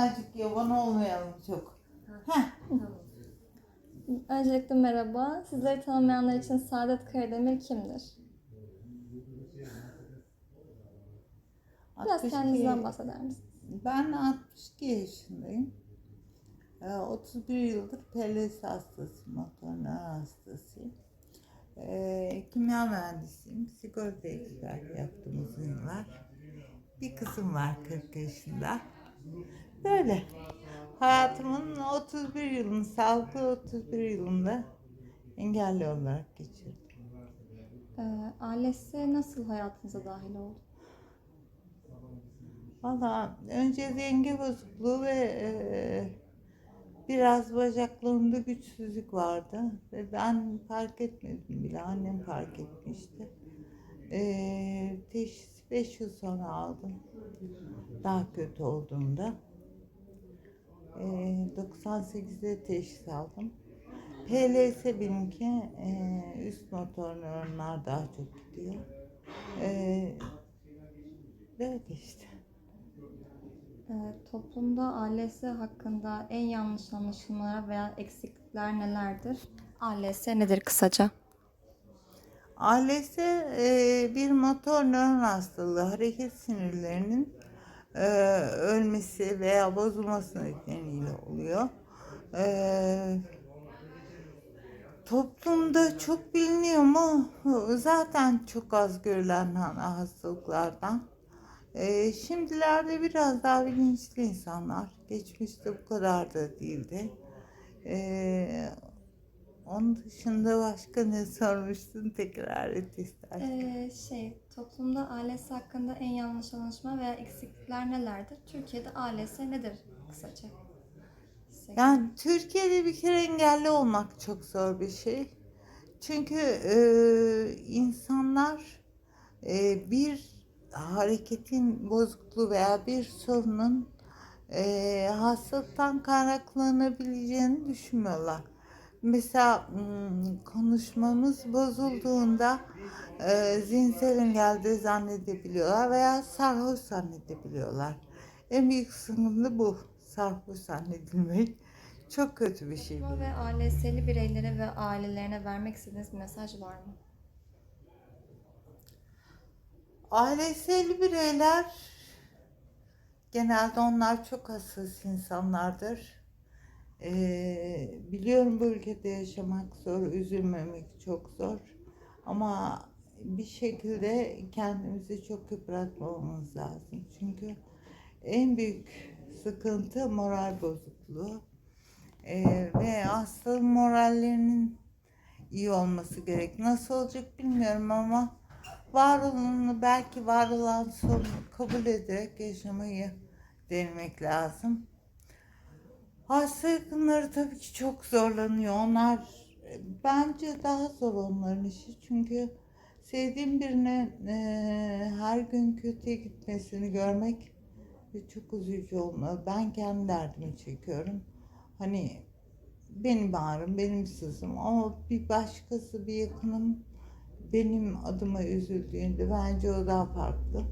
azıcık yaban olmayalım çok. Heh. Öncelikle merhaba. Sizleri tanımayanlar için Saadet Karademir kimdir? Biraz 62 kendinizden bahseder misiniz? Ben 62 yaşındayım. Ee, 31 yıldır PLS hastasıyım, motorlu hastasıyım. Ee, kimya mühendisiyim, sigorta eksper yaptım uzun yıllar. Bir kızım var 40 yaşında. Böyle. Hayatımın 31 yılını, sağlıklı 31 yılında engelli olarak geçirdim. Ee, ailesi nasıl hayatınıza dahil oldu? Valla önce denge bozukluğu ve e, biraz bacaklarımda güçsüzlük vardı. Ve ben fark etmedim bile. Annem fark etmişti. E, teşhis 5 yıl sonra aldım. Daha kötü olduğumda. E, 98'de teşhis aldım. PLS benimki e, üst motor nöronlar daha çok gidiyor. E, böyle işte. Ee, toplumda ALS hakkında en yanlış anlaşılmalar veya eksiklikler nelerdir? ALS nedir kısaca? ALS e, bir motor nöron hastalığı, hareket sinirlerinin e, ölmesi veya bozulması nedeniyle oluyor. E, toplumda çok biliniyor mu? Zaten çok az görülen ha- hastalıklardan. E, şimdilerde biraz daha bilinçli insanlar. Geçmişte bu kadar da değildi. E, onun dışında başka ne sormuştun tekrar et istersen. Ee, şey, toplumda ALS hakkında en yanlış anlaşılma veya eksiklikler nelerdir? Türkiye'de ALS nedir kısaca? Yani Türkiye'de bir kere engelli olmak çok zor bir şey. Çünkü e, insanlar e, bir hareketin bozukluğu veya bir sorunun e, hastalıktan kaynaklanabileceğini düşünmüyorlar. Mesela konuşmamız bozulduğunda e, zihinsel engelde zannedebiliyorlar veya sarhoş zannedebiliyorlar. En büyük sıkıntı bu. Sarhoş zannedilmek. Çok kötü bir şey. Topluma ve ALS'li bireylere ve ailelerine vermek istediğiniz bir mesaj var mı? Ailesel bireyler genelde onlar çok hassas insanlardır. Ee, biliyorum bu ülkede yaşamak zor, üzülmemek çok zor. Ama bir şekilde kendimizi çok yıpratmamamız lazım. Çünkü en büyük sıkıntı moral bozukluğu. Ee, ve hastanın morallerinin iyi olması gerek. Nasıl olacak bilmiyorum ama var olanı belki var olan sorunu kabul ederek yaşamayı denemek lazım. Hasta yakınları tabii ki çok zorlanıyor. Onlar e, bence daha zor onların işi. Çünkü sevdiğim birine e, her gün kötüye gitmesini görmek çok üzücü olmalı. Ben kendi derdimi çekiyorum. Hani benim ağrım, benim sızım ama bir başkası, bir yakınım benim adıma üzüldüğünde bence o daha farklı.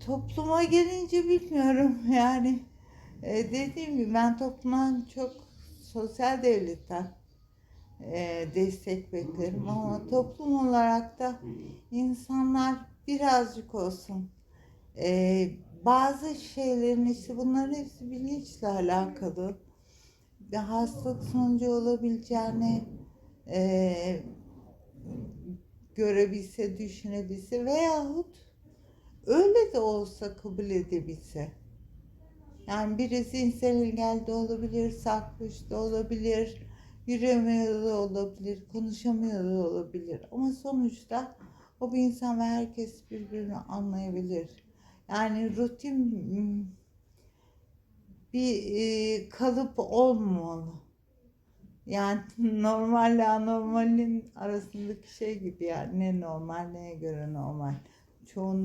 Topluma gelince bilmiyorum yani e, dediğim gibi ben toplumdan çok sosyal devletten e, destek beklerim ama toplum olarak da insanlar birazcık olsun e, bazı şeylerin işte bunların hepsi bilinçle alakalı bir hastalık sonucu olabileceğini e, görebilse, düşünebilse veyahut öyle de olsa kabul edebilse. Yani biri zihinsel engelli de olabilir, sarhoş da olabilir, yürüyemiyor da olabilir, konuşamıyor da olabilir. Ama sonuçta o bir insan ve herkes birbirini anlayabilir. Yani rutin hmm, bir e, kalıp olmamalı. Yani normalle anormalin arasındaki şey gibi yani ne normal neye göre normal. Çoğun